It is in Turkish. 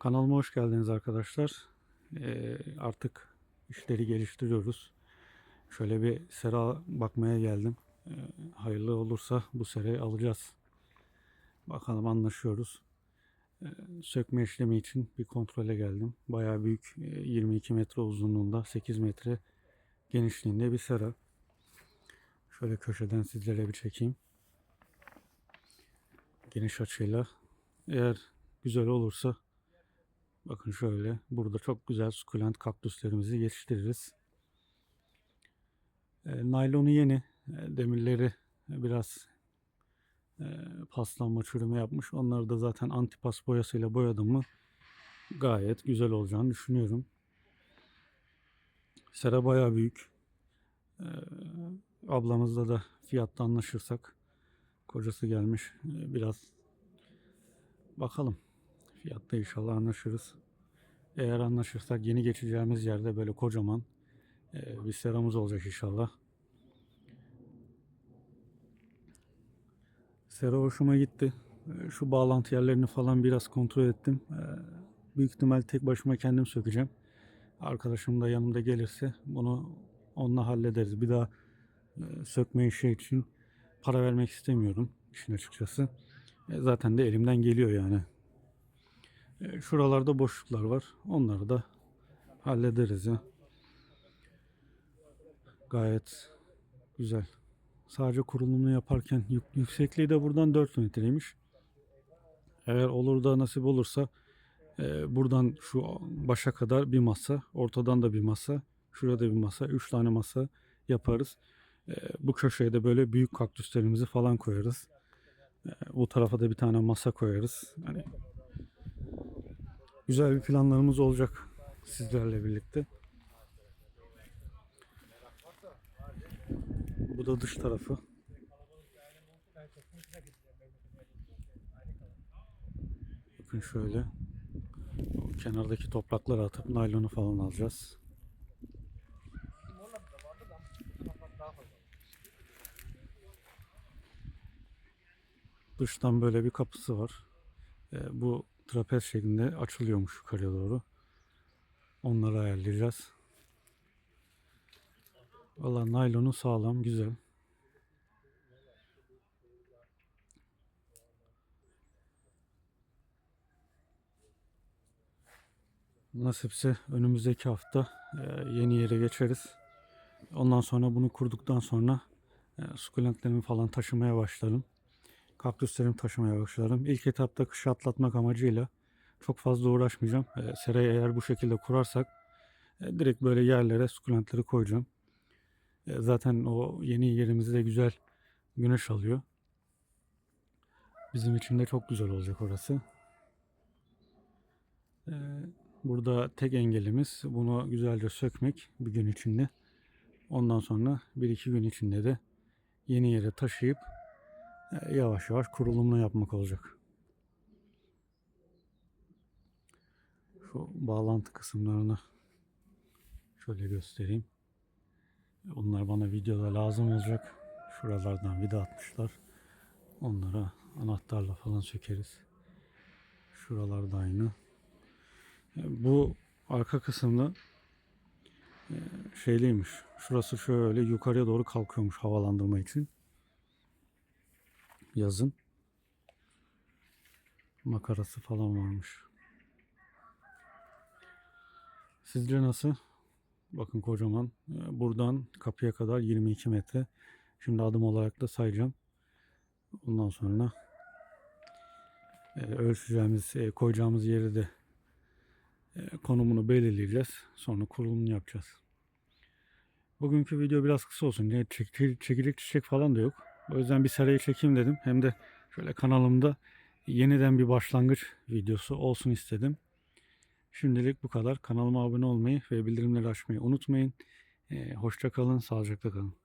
Kanalıma hoş geldiniz arkadaşlar. Ee, artık işleri geliştiriyoruz. Şöyle bir sera bakmaya geldim. Ee, hayırlı olursa bu serayı alacağız. Bakalım anlaşıyoruz. Ee, sökme işlemi için bir kontrole geldim. Bayağı büyük e, 22 metre uzunluğunda 8 metre genişliğinde bir sera. Şöyle köşeden sizlere bir çekeyim. Geniş açıyla. Eğer güzel olursa Bakın şöyle. Burada çok güzel sukulent kaktüslerimizi yetiştiririz. E, naylonu yeni. E, demirleri biraz e, paslanma çürüme yapmış. Onları da zaten antipas boyasıyla boyadım mı gayet güzel olacağını düşünüyorum. Sera bayağı büyük. E, ablamızla da fiyatta anlaşırsak kocası gelmiş. E, biraz bakalım. Fiyatta inşallah anlaşırız. Eğer anlaşırsak yeni geçeceğimiz yerde böyle kocaman e, bir seramız olacak inşallah. Sera hoşuma gitti. E, Şu bağlantı yerlerini falan biraz kontrol ettim. E, Büyük ihtimal tek başıma kendim sökeceğim. Arkadaşım da yanımda gelirse bunu onunla hallederiz. Bir daha e, sökme işi için para vermek istemiyorum işin açıkçası. E, Zaten de elimden geliyor yani. E, Şuralarda boşluklar var. Onları da hallederiz ya. Gayet güzel. Sadece kurulumunu yaparken yük- yüksekliği de buradan 4 metreymiş. Eğer olur da nasip olursa e, buradan şu başa kadar bir masa, ortadan da bir masa, şurada bir masa, 3 tane masa yaparız. E, bu köşeye de böyle büyük kaktüslerimizi falan koyarız. E, bu tarafa da bir tane masa koyarız. Hani güzel bir planlarımız olacak sizlerle birlikte. Bu da dış tarafı. Bakın şöyle. Kenardaki toprakları atıp naylonu falan alacağız. Dıştan böyle bir kapısı var. E, bu trapez şeklinde açılıyormuş yukarıya doğru. Onları ayarlayacağız. Valla naylonu sağlam, güzel. Nasipse önümüzdeki hafta e, yeni yere geçeriz. Ondan sonra bunu kurduktan sonra e, sukulentlerimi falan taşımaya başlarım. Kaktüslerimi taşımaya başlarım. İlk etapta kışı atlatmak amacıyla çok fazla uğraşmayacağım. E, serayı eğer bu şekilde kurarsak e, direkt böyle yerlere sukulentleri koyacağım. E, zaten o yeni yerimizi de güzel güneş alıyor. Bizim için de çok güzel olacak orası. E, burada tek engelimiz bunu güzelce sökmek bir gün içinde. Ondan sonra bir iki gün içinde de yeni yere taşıyıp yavaş yavaş kurulumunu yapmak olacak. Şu bağlantı kısımlarını şöyle göstereyim. Onlar bana videoda lazım olacak. Şuralardan vida atmışlar. Onlara anahtarla falan sökeriz. Şuralarda aynı. E, Bu arka kısımda e, şeyliymiş. Şurası şöyle yukarıya doğru kalkıyormuş havalandırma için. Yazın. Makarası falan varmış. Sizce nasıl? Bakın kocaman. Ee, Buradan kapıya kadar 22 metre. Şimdi adım olarak da sayacağım. Ondan sonra e, ölçeceğimiz, e, koyacağımız yeri de e, konumunu belirleyeceğiz. Sonra kurulumunu yapacağız. Bugünkü video biraz kısa olsun. Yani çek- çekilecek çiçek falan da yok. O yüzden bir serayı çekeyim dedim. Hem de şöyle kanalımda yeniden bir başlangıç videosu olsun istedim. Şimdilik bu kadar. Kanalıma abone olmayı ve bildirimleri açmayı unutmayın. Ee, hoşça kalın, sağlıcakla kalın.